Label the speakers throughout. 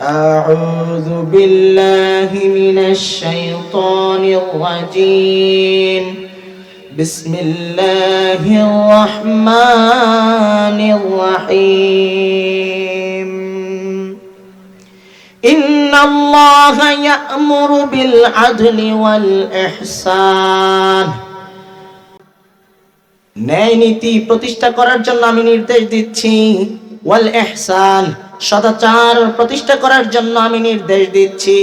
Speaker 1: أعوذ بالله من الشيطان الرجيم بسم الله الرحمن الرحيم إن الله يأمر بالعدل والإحسان ন্যায় নীতি প্রতিষ্ঠা করার জন্য আমি নির্দেশ দিচ্ছি ওয়াল ইহসান সদাচার প্রতিষ্ঠা করার জন্য আমি নির্দেশ দিচ্ছি।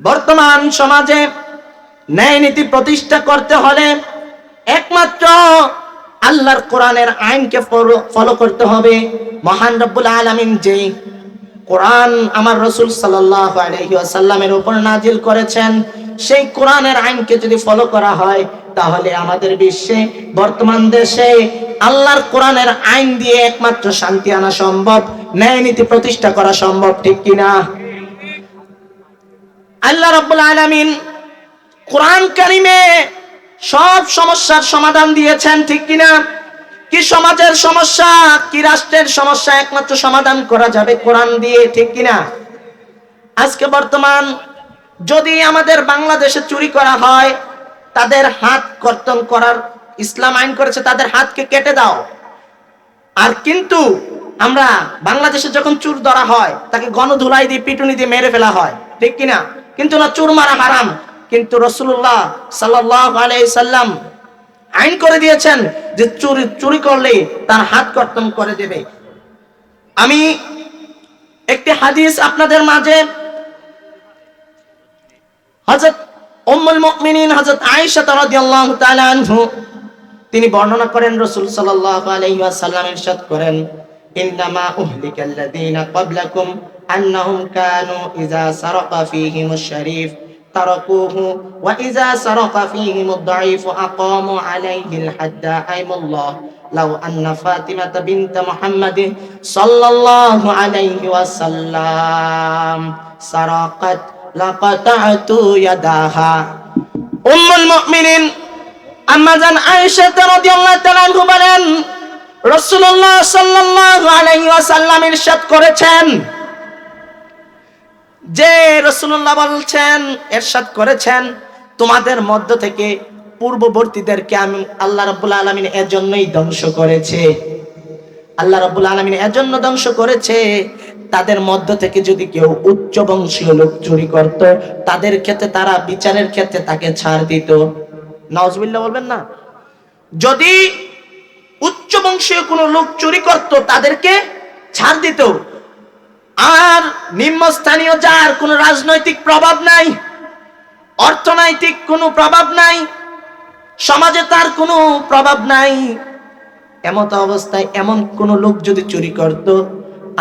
Speaker 1: বর্তমান সমাজে ন্যায় নীতি প্রতিষ্ঠা করতে হলে একমাত্র আল্লাহর কোরআনের আইনকে ফলো করতে হবে। মহান রব্বুল আলামিন যেই কোরআন আমার রসুল সাল্লাহ আলহিহাসাল্লামের উপর নাজিল করেছেন, সেই কোরআনের আইনকে যদি ফলো করা হয় তাহলে আমাদের বিশ্বে, বর্তমান দেশে আল্লাহর কোরআনের আইন দিয়ে একমাত্র শান্তি আনা সম্ভব, ন্যায় নীতি প্রতিষ্ঠা করা সম্ভব, ঠিক কিনা? আল্লাহ রাব্বুল আলামিন কোরআন কারিমে সব সমস্যার সমাধান দিয়েছেন, ঠিক কিনা? কি সমাজের সমস্যা, কি রাষ্ট্রের সমস্যা একমাত্র সমাধান করা যাবে কোরআন দিয়ে, ঠিক কিনা? আজকে বর্তমান যদি আমাদের বাংলাদেশে চুরি করা হয় তাদের হাত কর্তন করার ইসলাম আইন করেছে, তাদের হাতকে কেটে দাও। আর কিন্তু আমরা বাংলাদেশে যখন চুর ধরা হয়, তাকে গণধুলাই দিয়ে, পিটুনি দিয়ে মেরে ফেলা হয়, ঠিক কিনা? কিন্তু না, চুর মারা হারাম। কিন্তু রসুল্লাহ সাল্লাহ আলাইসাল্লাম আইন করে দিয়েছেন যে চুরি চুরি করলে তার হাত কর্তন করে দেবে। আমি একটি হাদিস আপনাদের মাঝে হযরত উম্মুল মুমিনিন তিনি বর্ণনা করেন, রাসূল সাল্লাল্লাহু আলাইহি করেন ওয়া ইযা সারাকা ফীহিমুদ দাঈফ আকামু আলাইহিল হাদ্দা আইমুল্লাহ। লাউ আন্না ফাতিমাতা বিনত মুহাম্মাদ সাল্লাল্লাহু আলাইহি ওয়াসাল্লাম সারাকাত লাকাতাতু ইয়াদাহা। উম্মুল মুমিনিন আয়েশা রাদিয়াল্লাহু তাআলা আনহু বলেন, রাসূলুল্লাহ সাল্লাল্লাহু আলাইহি ওয়াসাল্লাম ইরশাদ করেছেন। যে রাসূলুল্লাহ বলছেন, ইরশাদ করেছেন, তোমাদের মধ্য থেকে পূর্ববর্তীদেরকে আমি আল্লাহ রাব্বুল আলামিন এজন্যই ধ্বংস করেছে। আল্লাহ রাব্বুল আলামিন এজন্য ধ্বংস করেছে তাদের মধ্য থেকে যদি কেউ উচ্চ বংশীয় লোক চুরি করত, তাদের ক্ষেত্রে তারা বিচারের ক্ষেত্রে তাকে ছাড় দিত। নওয়াজবিল্লাহ বলবেন না? যদি উচ্চ বংশীয় কোনো লোক চুরি করত, তাদেরকে ছাড় দিত। আর নিম্নস্থানীয় যার কোনো রাজনৈতিক প্রভাব নাই, অর্থনৈতিক কোনো প্রভাব নাই, সমাজে তার কোনো প্রভাব নাই, এমত অবস্থায় এমন কোন লোক যদি চুরি করত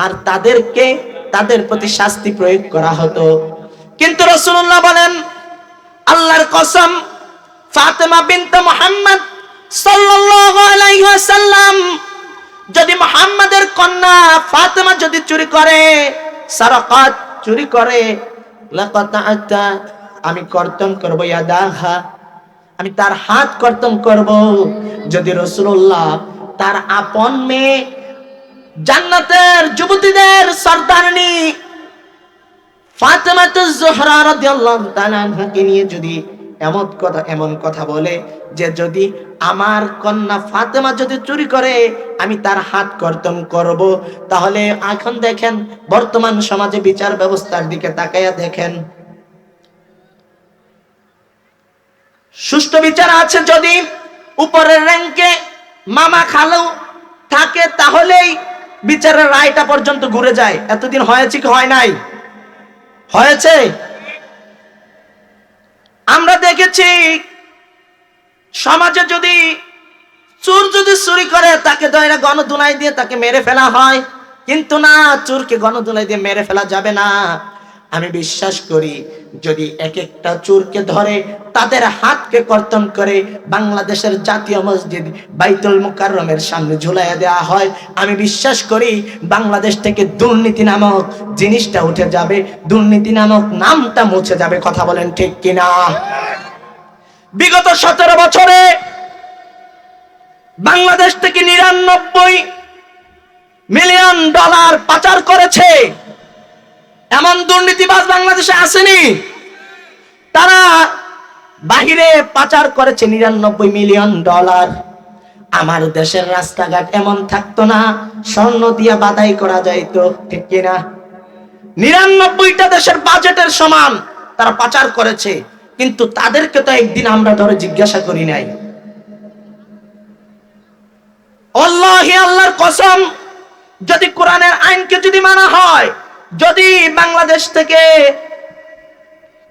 Speaker 1: আর তাদেরকে তাদের প্রতি শাস্তি প্রয়োগ করা হতো। কিন্তু রসুল্লাহ বলেন, আল্লাহর কসম, ফাতেমা বিনতে মোহাম্মদ ওয়াসাল্লাম যদি মোহাম্মদের কন্যা ফাতেমা যদি চুরি করে, সারাকাত চুরি করে আমি কর্তন করব আমি তার হাত কর্তন করব। যদি রাসূলুল্লাহ তার আপন মেয়ে জান্নাতের যুবতীদের সর্দারনি ফাতেমাতুজ জোহরা রাদিয়াল্লাহু তাআলা আনহাকে নিয়ে যদি এমন কথা এমন কথা বলে যে যদি আমার কন্যা ফাতেমা যদি চুরি করে, আমি তার হাত কর্তন করব, তাহলে এখন দেখেন বর্তমান সমাজে বিচার ব্যবস্থার দিকে তাকাইয়া দেখেন। সুষ্ঠু বিচার আছে যদি উপরের র্যাঙ্কে মামা খালু থাকে, তাহলেই বিচারের রায়টা পর্যন্ত ঘুরে যায়। এতদিন হয়েছে কি হয় নাই? হয়েছে? আমরা দেখেছি, সমাজে যদি চোর যদি চুরি করে, তাকে দয়রা গণদুনাই দিয়ে তাকে মেরে ফেলা হয়। কিন্তু না, চোরকে গণদুনাই দিয়ে মেরে ফেলা যাবে না। আমি বিশ্বাস করি, যদি এক একটা চোরকে ধরে, তাদের হাতকে কর্তন করে বাংলাদেশের জাতীয় মসজিদ বাইতুল মুকাররমের সামনে ঝুলাইয়া দেওয়া হয়, আমি বিশ্বাস করি বাংলাদেশ থেকে দুর্নীতি নামক জিনিসটা উঠে যাবে, দুর্নীতি নামক নামটা মুছে যাবে, কথা বলেন ঠিক কিনা? বিগত সতেরো বছরে বাংলাদেশ থেকে নিরানব্বই মিলিয়ন ডলার পাচার করেছে। দুর্নীতিবাজ বাংলাদেশে আসেনি। তারা বাহিরে পাচার করেছে নিরানব্বই মিলিয়ন ডলার। আমার দেশের রাস্তাঘাট এমন থাকতো না, স্বর্ণ দিয়া বাদাই করা যাইতো, ঠিক কিনা? নিরানব্বইটা দেশের বাজেটের সমান তারা পাচার করেছে, কিন্তু তাদেরকে তো একদিন আমরা ধরে জিজ্ঞাসা করি নাই। আল্লাহি আল্লাহর কসম, যদি কোরআনের আইনকে যদি মানা হয় যদি বাংলাদেশ থেকে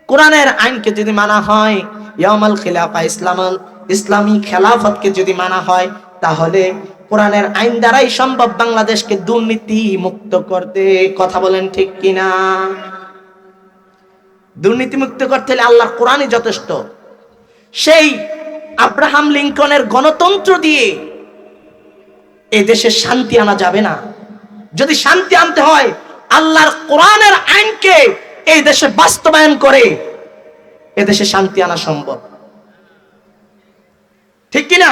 Speaker 1: কোরআনের আইনকে যদি মানা হয় ইয়ামাল খিলাফা ইসলাম ইসলামী খেলাফতকে যদি মানা হয়, তাহলে কোরআনের আইন দ্বারাই সম্ভব বাংলাদেশকে দুর্নীতি মুক্ত করতে। কথা বলেন ঠিক কিনা? দুর্নীতি মুক্ত করতে হলে আল্লাহর কোরআনই যথেষ্ট। সেই আব্রাহাম লিঙ্কনের গণতন্ত্র দিয়ে এই দেশে শান্তি আনা যাবে না। যদি শান্তি আনতে হয় আল্লাহর কোরআনের আইনকে এই দেশে বাস্তবায়ন করে এদেশে শান্তি আনা সম্ভব। ঠিক কিনা?